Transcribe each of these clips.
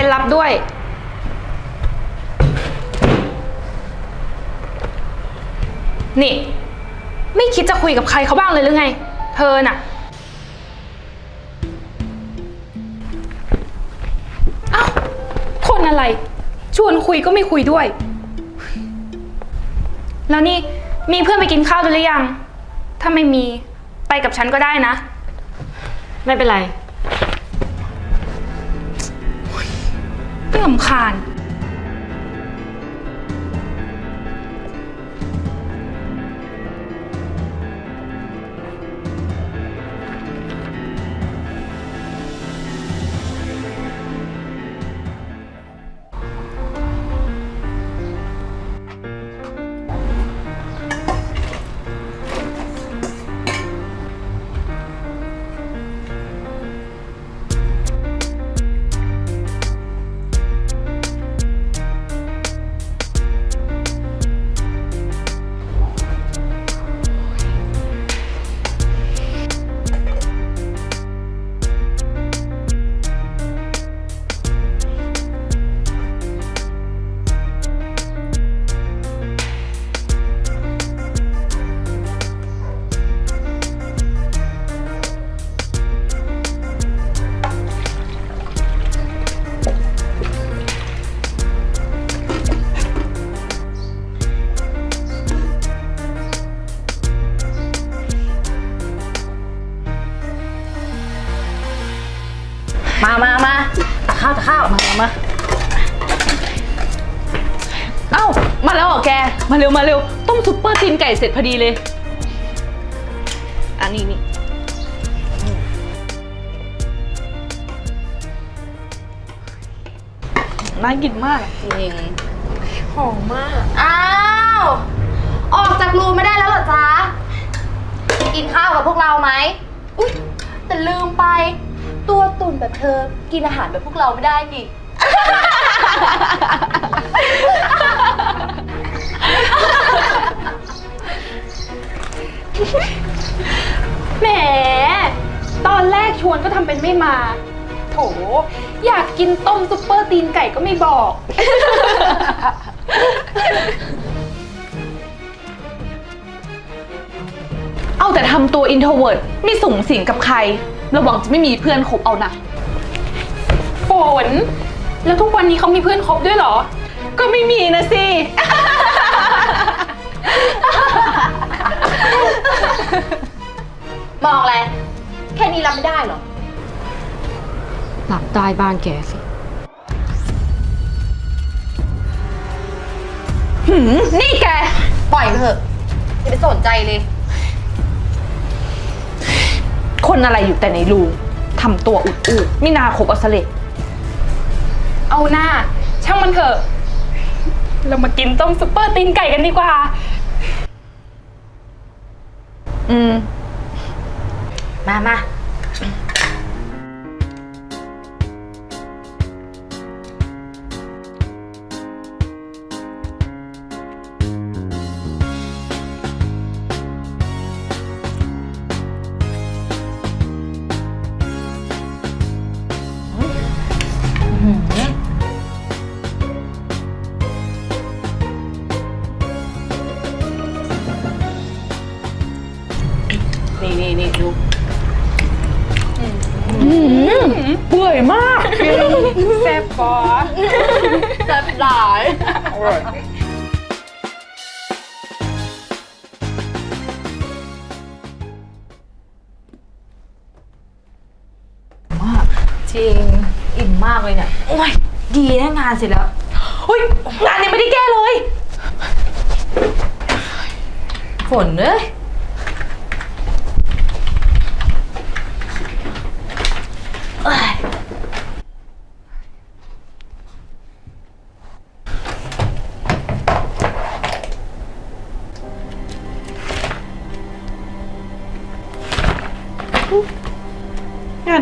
ซ็นรับด้วย นี่ ไม่คิดจะคุยกับใครเขาบ้างเลยหรือไง เธอน่ะ เอ้า คนอะไร ชวนคุยก็ไม่คุยด้วย แล้วนี่มีเพื่อนไปกินข้าวด้วยหรือยัง ถ้าไม่มีไปกับฉันก็ได้นะ ไม่เป็นไร ลำคาญ ก่เสร็จพอดีเลย อันนี้นี่น่ากินมากจริงหอมมาก อ้าว ออกจากรูไม่ได้แล้วเหรอจ๊ะ กินข้าวกับพวกเราไหม อุ๊ย แต่ลืมไป ตัวตุ่นแบบเธอ กินอาหารแบบพวกเราไม่ได้นี่ แหม ตอนแรกชวนก็ทำเป็นไม่มา โถ อยากกินต้มซุปเปอร์ตีนไก่ก็ไม่บอก เอาแต่ทำตัวอินโทรเวิร์ดไม่สูงสิงกับใคร ระวังจะไม่มีเพื่อนคบเอานะฝน แล้วทุกวันนี้เขามีเพื่อนคบด้วยเหรอ ก็ไม่มีนะสิ มองอะไร แค่นี้รับไม่ได้เหรอ หลับใต้บ้านแกสิ หืม นี่แก ปล่อยไปเถอะ อย่าไปสนใจเลย คนอะไรอยู่แต่ในรูทำตัวอุดอุดไม่นาคบเอาซะเลยเอาหน้า ช่างมันเถอะ เรามากินต้มซุปเปอร์ตีนไก่กันดีกว่า อืม มา จริงอิ่มมากเลยเนี่ย โอ้ย ดีนะงานเสร็จแล้วเฮ้ยงานยังไม่ได้แก้เลย ฝนเอ้ย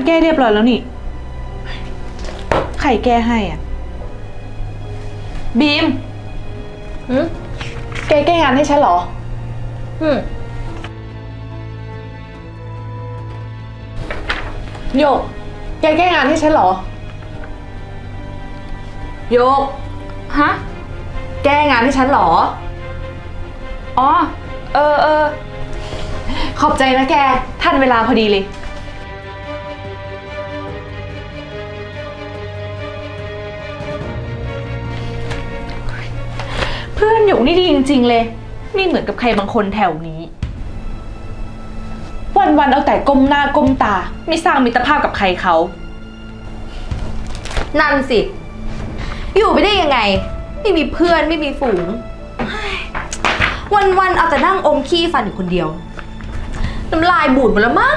แก้เรียบร้อยแล้วนี่ ใครแก้ให้อะ บีมแกแก้งานให้ฉันเหรอ อืมโยก แกแก้งานให้ฉันเหรอ โยก ฮะ แก้งานให้ฉันเหรอ อ๋อ เออเออ ขอบใจนะแก ทันเวลาพอดีเลย หยกนี่ดีจริง ๆ เลย ไม่เหมือนกับใครบางคนแถวนี้ วันๆเอาแต่ก้มหน้าก้มตา ไม่สร้างมิตรภาพกับใครเขา นั่นสิ อยู่ไปได้ยังไง ไม่มีเพื่อนไม่มีฝูง วันๆเอาแต่นั่งอมขี้ฟันอยู่คนเดียว น้ำลายบูดหมดแล้วมั้ง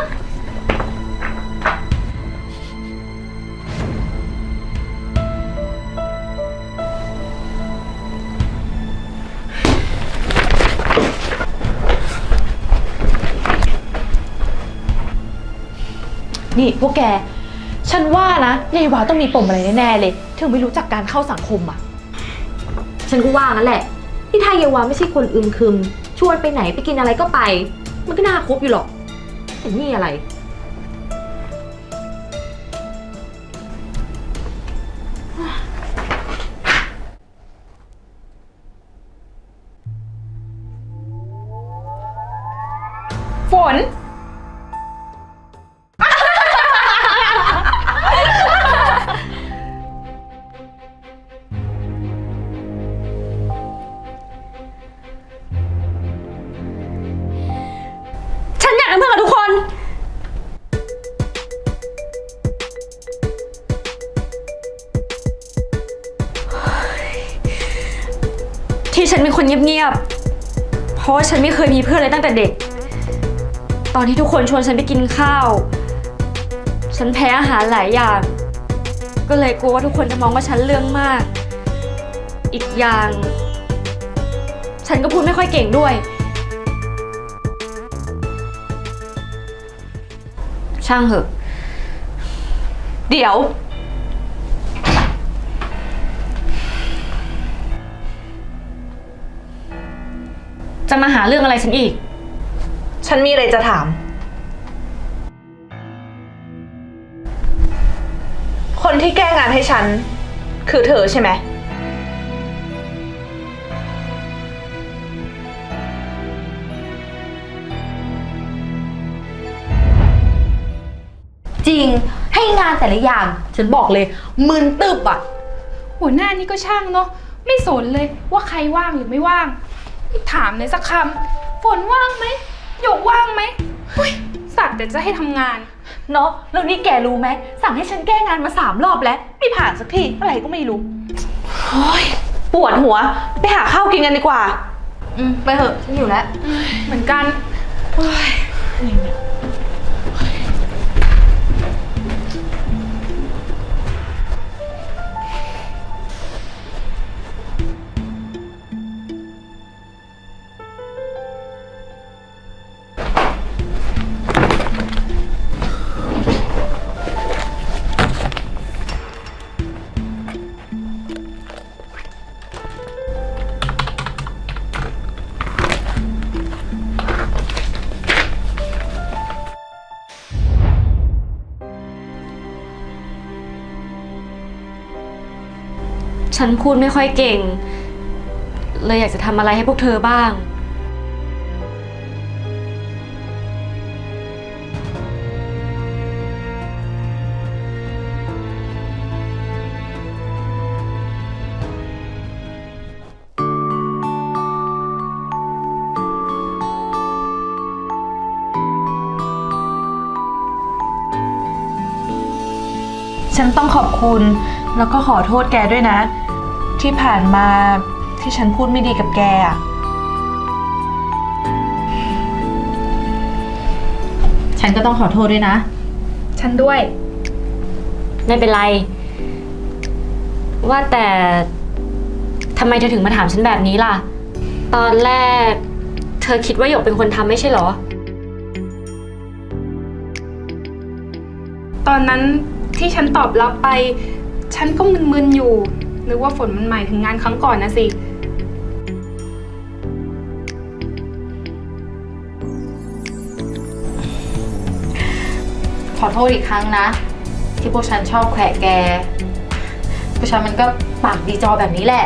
นี่พวกแก ฉันว่านะยายวาต้องมีปมอะไรแน่ๆเลย ถึงไม่รู้จักการเข้าสังคมอะ ฉันก็ว่างั้นแหละที่ไทยเยาวาไม่ใช่คนอึมครึม ชวนไปไหนไปกินอะไรก็ไป มันก็น่าคบอยู่หรอกแต่นี่อะไร ฝน ที่ฉันเป็นคนเงียบๆ เพราะว่าฉันไม่เคยมีเพื่อนเลยตั้งแต่เด็ก ตอนที่ทุกคนชวนฉันไปกินข้าว ฉันแพ้อาหารหลายอย่าง ก็เลยกลัวว่าทุกคนจะมองว่าฉันเรื่องมาก อีกอย่าง ฉันก็พูดไม่ค่อยเก่งด้วย ช่างเหอะ เดี๋ยว จะมาหาเรื่องอะไรฉันอีก ฉันมีอะไรจะถาม คนที่แก้งานให้ฉัน คือเธอใช่ไหม จริงให้งานแต่ละอย่าง ฉันบอกเลยมึนตึบอะ หัวหน้านี่ก็ช่างเนาะไม่สนเลยว่าใครว่างหรือไม่ว่างไม่ ถามเลยสักคำฝนว่างไหมหยกว่างไหมอุ้ยสัตว์แต่จะให้ทำงาน เนาะแล้วนี่แกรู้ไหม สั่งให้ฉันแก้งานมาสามรอบแล้ว ไม่ผ่านสักทีอะไรก็ไม่รู้โอ้ยปวดหัว ไปหาข้าวกินกันดีกว่า อืม ไปเถอะ ฉันอยู่แล้ว เหมือนกัน ฉันพูดไม่ค่อยเก่ง เลยอยากจะทำอะไรให้พวกเธอบ้าง ฉันต้องขอบคุณ แล้วก็ขอโทษแกด้วยนะ ที่ผ่านมาที่ฉันพูดไม่ดีกับแกอะฉันก็ต้องขอโทษด้วยนะ ฉันด้วย ไม่เป็นไร ว่าแต่ทำไมเธอถึงมาถามฉันแบบนี้ล่ะ ตอนแรก เธอคิดว่าหยกเป็นคนทำไม่ใช่เหรอ ตอนนั้นที่ฉันตอบรับไป ฉันก็มึนๆอยู่ นึกว่าฝนมันหมายถึงงานครั้งก่อนนะสิ ขอโทษอีกครั้งนะ ที่พวกฉันชอบแขวะแกผู้ชายมันก็ปากดีจอแบบนี้แหละ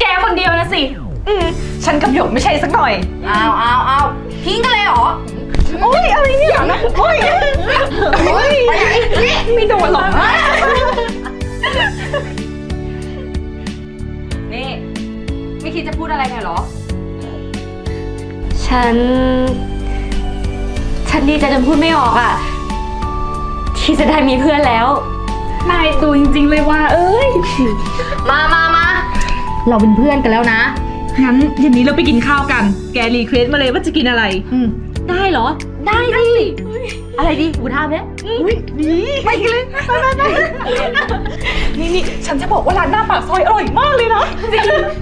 แกคนเดียวนะสิ อืมฉันกับหยกไม่ใช่สักหน่อย อ้าวอ้าวอ้าวทิ้งกันเลยเหรอ โอ้ยอะไรเนี่ยนะโอ้ยโอ๊ยไม่โดนหรอกนี่ ไม่คิดจะพูดอะไรหน่อยเหรอ ฉัน ฉันดีใจจนพูดไม่ออกอะ ที่จะได้มีเพื่อนแล้ว นายดูจริงๆเลยว่า เอ้ย มามามาเราเป็นเพื่อนกันแล้วนะ งั้นเย็นนี้เราไปกินข้าวกัน แกรีเควสมาเลยว่าจะกินอะไร อืม ได้เหรอ ได้สิอะไรดีกูทำเนี่ยอุ้ยดีไปกันเลยไปไปไปนี่นี่ฉันจะบอกว่าร้านหน้าปากซอยอร่อยมากเลยนะ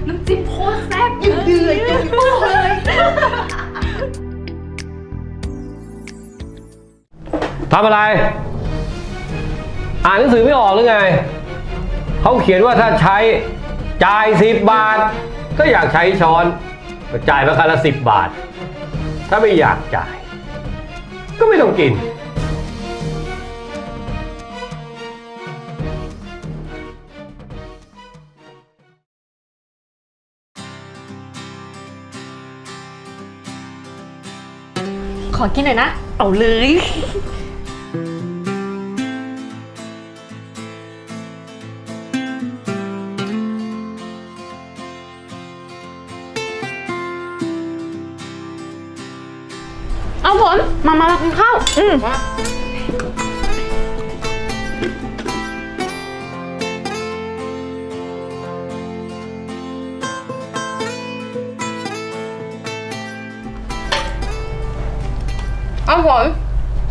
น้ำจิ้มโคตรแซ่บยืดเดือดยืดโป้เลยทำอะไร อ่านหนังสือไม่ออกหรือไง เขาเขียนว่าถ้าใช้จ่ายสิบบาท ก็อยากใช้ช้อนก็จ่ายมาคันละสิบบาท ถ้าไม่อยากจ่าย ก็ไม่ต้องกิน ขอกินหน่อยนะ เอาเลย เอาฝนมามามากินข้าว อืมเอาฝน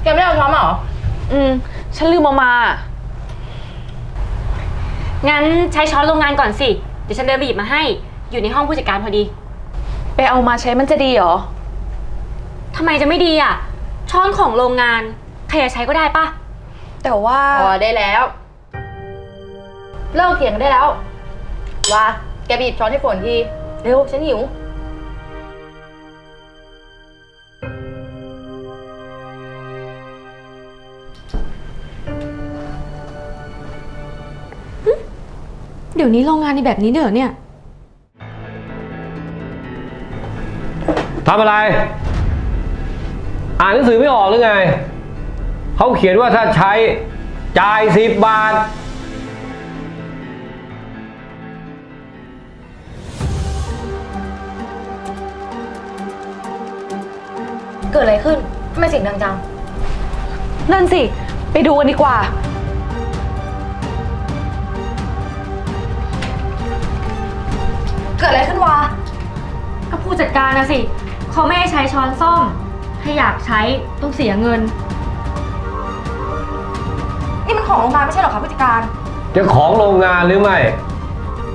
แกไม่ได้เอาช้อนมาเหรอ อืม ฉันลืมเอามา งั้นใช้ช้อนโรงงานก่อนสิ เดี๋ยวฉันเดินไปหยิบมาให้ อยู่ในห้องผู้จัดการพอดี ไปเอามาใช้มันจะดีเหรอ ทำไมจะไม่ดีอะ ช้อนของโรงงานใครจะใช้ก็ได้ปะแต่ว่า พอได้แล้ว เลิกเถียงกันได้แล้วว่าแกไปหยิบช้อนให้ฝนทีเร็วฉันหิว เดี๋ยวนี้โรงงานในแบบนี้เด้อเนี่ย ทำอะไร อ่านหนังสือไม่ออกหรือไง เขาเขียนว่าถ้าใช้จ่ายสิบบาท เกิดอะไรขึ้นทำไมเสียงดังจัง นั่นสิ ไปดูกันดีกว่า เกิดอะไรขึ้นวะ ก็ผู้จัดการนะสิ เขาไม่ให้ใช้ช้อนส้อม ถ้าอยากใช้ต้องเสียเงิน นี่มันของโรงงานไม่ใช่เหรอคะผู้จัดการ จะของโรงงานหรือไม่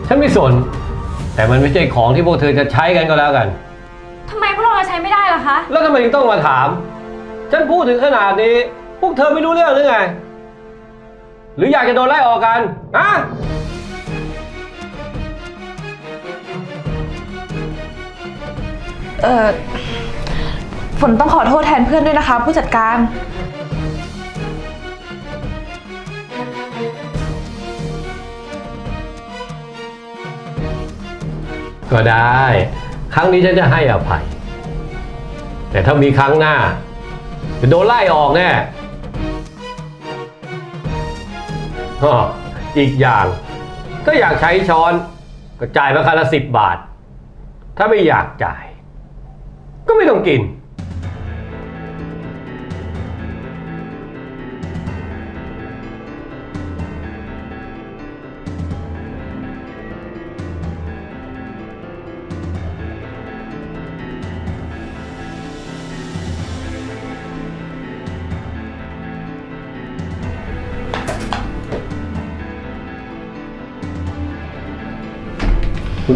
ฉันไม่สน แต่มันไม่ใช่ของที่พวกเธอจะใช้กันก็แล้วกัน ทำไมพวกเราใช้ไม่ได้ล่ะคะ แล้วทำไมถึงต้องมาถาม ฉันพูดถึงขนาดนี้ พวกเธอไม่รู้เรื่องหรือไง หรืออยากจะโดนไล่ออกกันอะเออฝ นต้องขอโทษแทนเพื่อนด้วยนะคะ ผู้จัดการ ก็ได้ ครั้งนี้ฉันจะให้อภัย แต่ถ้ามีครั้งหน้าจะโดนไล่ออกแน่อ้ออีกอย่างก็อยากใช้ช้อนก็จ่ายมาคันละสิบบาท ถ้าไม่อยากจ่าย ก็ไม่ต้องกิน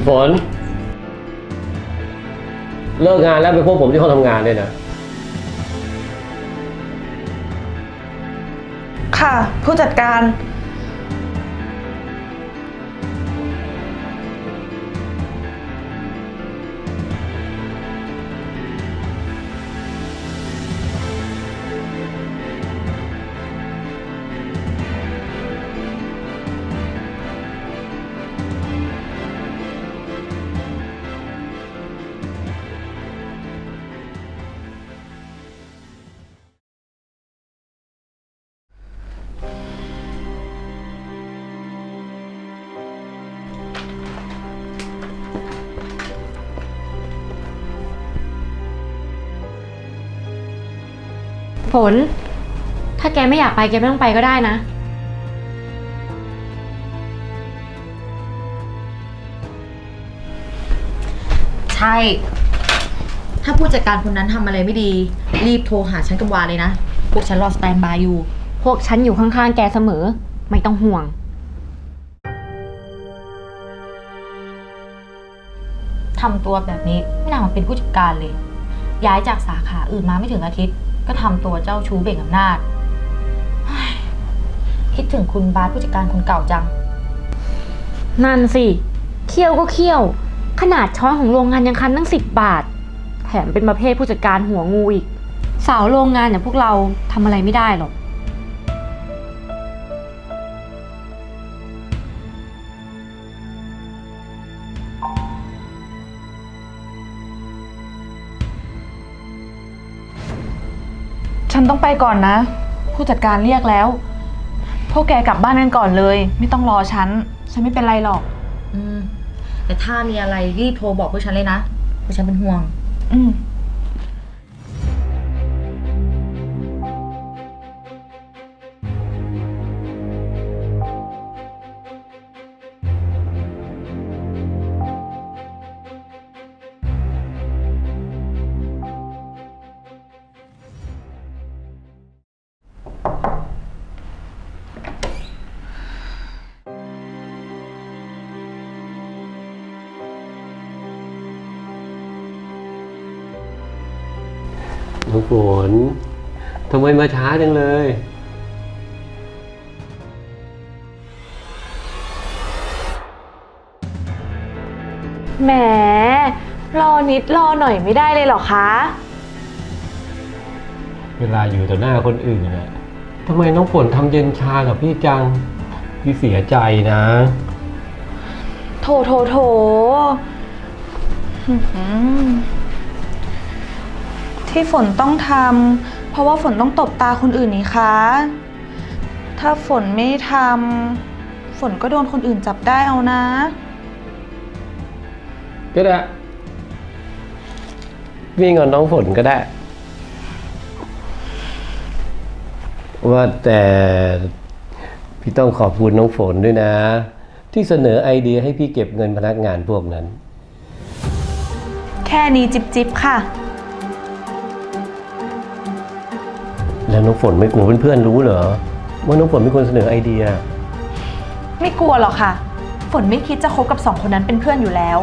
ฝน เลิกงานแล้วไปพบผมที่ห้องทำงานเลยนะ ค่ะ ผู้จัดการ ฝน ถ้าแกไม่อยากไปแกไม่ต้องไปก็ได้นะ ใช่ ถ้าผู้จัดการคนนั้นทำอะไรไม่ดี รีบโทรหาฉันกับวาเลยนะ พวกฉันรอสแตนบายอยู่ พวกฉันอยู่ข้างๆแกเสมอ ไม่ต้องห่วง ทำตัวแบบนี้ไม่น่ามาเป็นผู้จัดการเลย ย้ายจากสาขาอื่นมาไม่ถึงอาทิตย์ ก็ทำตัวเจ้าชู้เบ่งอำนาจเฮ้ยคิดถึงคุณบาสผู้จัดการคนเก่าจัง นั่นสิ เคี่ยวก็เคี่ยว ขนาดช้อนของโรงงานยังคันตั้งสิบบาท แถมเป็นประเภทผู้จัดการหัวงูอีก สาวโรงงานอย่างพวกเราทำอะไรไม่ได้หรอก ฉันต้องไปก่อนนะ ผู้จัดการเรียกแล้ว พวกแกกลับบ้านกันก่อนเลย ไม่ต้องรอฉัน ฉันไม่เป็นไรหรอก อืม แต่ถ้ามีอะไรรีบโทรบอกพวกฉันเลยนะพวกฉันเป็นห่วง อืม น้องฝนทำไมมาช้าจังเลย แหม รอนิดรอหน่อยไม่ได้เลยเหรอคะ เวลาอยู่ต่อหน้าคนอื่นนะทำไมน้องฝนทำเย็นชากับพี่จัง พี่เสียใจนะ โถโถโถอื้อหือ ที่ฝนต้องทำเพราะว่าฝนต้องตบตาคนอื่นนี่คะ ถ้าฝนไม่ทำฝนก็โดนคนอื่นจับได้เอานะ ก็ได้ วิ่งกับน้องฝนก็ได้ ว่าแต่พี่ต้องขอบคุณน้องฝนด้วยนะ ที่เสนอไอเดียให้พี่เก็บเงินพนักงานพวกนั้น แค่นี้จิบจิบค่ะ แล้วน้องฝนไม่กลัวเพื่อนๆรู้เหรอว่าน้องฝนเป็นคนเสนอไอเดีย ไม่กลัวหรอกค่ะ ฝนไม่คิดจะคบกับสองคนนั้นเป็นเพื่อนอยู่แล้ว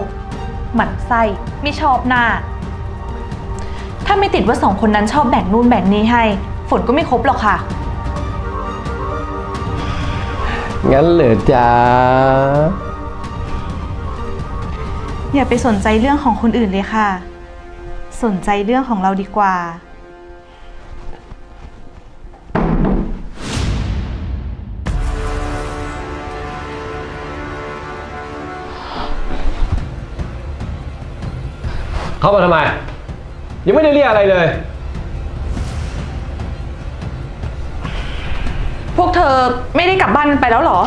หมั่นไส้ไม่ชอบหน้า ถ้าไม่ติดว่าสองคนนั้นชอบแบ่งนู่นแบ่งนี้ให้ ฝนก็ไม่คบหรอกค่ะ งั้นเหรอจ๊ะอย่าไปสนใจเรื่องของคนอื่นเลยค่ะ สนใจเรื่องของเราดีกว่า เข้ามาทำไม ยังไม่ได้เรียกอะไรเลย พวกเธอไม่ได้กลับบ้านกันไปแล้วเหรอ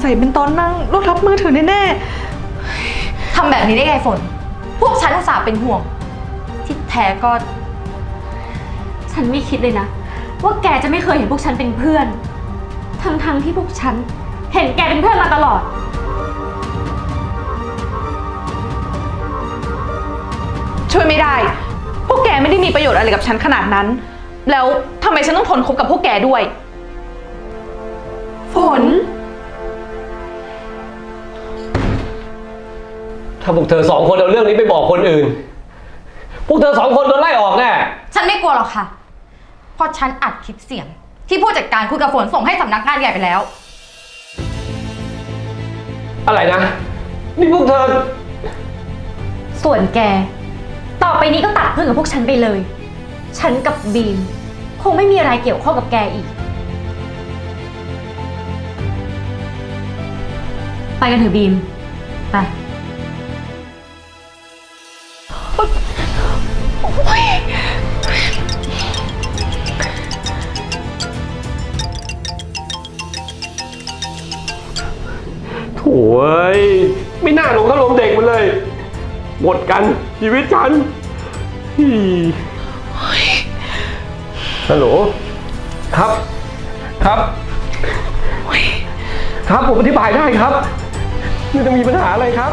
สงสัยเป็นตอนนั่งรถรับมือถือแน่ทำแบบนี้ได้ไงฝน พวกฉันอุตส่าห์เป็นห่วง ที่แท้ก็ ฉันไม่คิดเลยนะ ว่าแกจะไม่เคยเห็นพวกฉันเป็นเพื่อน ทั้งๆที่พวกฉัน เห็นแกเป็นเพื่อนมาตลอด ๆ ช่วยไม่ได้ พวกแกไม่ได้มีประโยชน์อะไรกับฉันขนาดนั้น แล้วทำไมฉันต้องทนคบกับพวกแกด้วย ฝน ถ้าพวกเธอสองคนเอาเรื่องนี้ไปบอกคนอื่น พวกเธอสองคนโดนไล่ออกแน่ ฉันไม่กลัวหรอกค่ะ เพราะฉันอัดคลิปเสียง ที่ผู้จัดการคุยกับฝนส่งให้สำนักงานใหญ่ไปแล้ว อะไรนะ นี่พวกเธอ ส่วนแก ต่อไปนี้ก็ตัดเพื่อนกับพวกฉันไปเลย ฉันกับบีม คงไม่มีอะไรเกี่ยวข้องกับแกอีก ไปกันเถอะบีม ไป โถ่เอ้ยไม่น่าหลงเขาลมเด็กมันเลย หมดกันชีวิตฉันฮี่ฮัลโหลครับ ครับ ครับผมอธิบายได้ครับไม่ต้องมีปัญหาอะไรครับ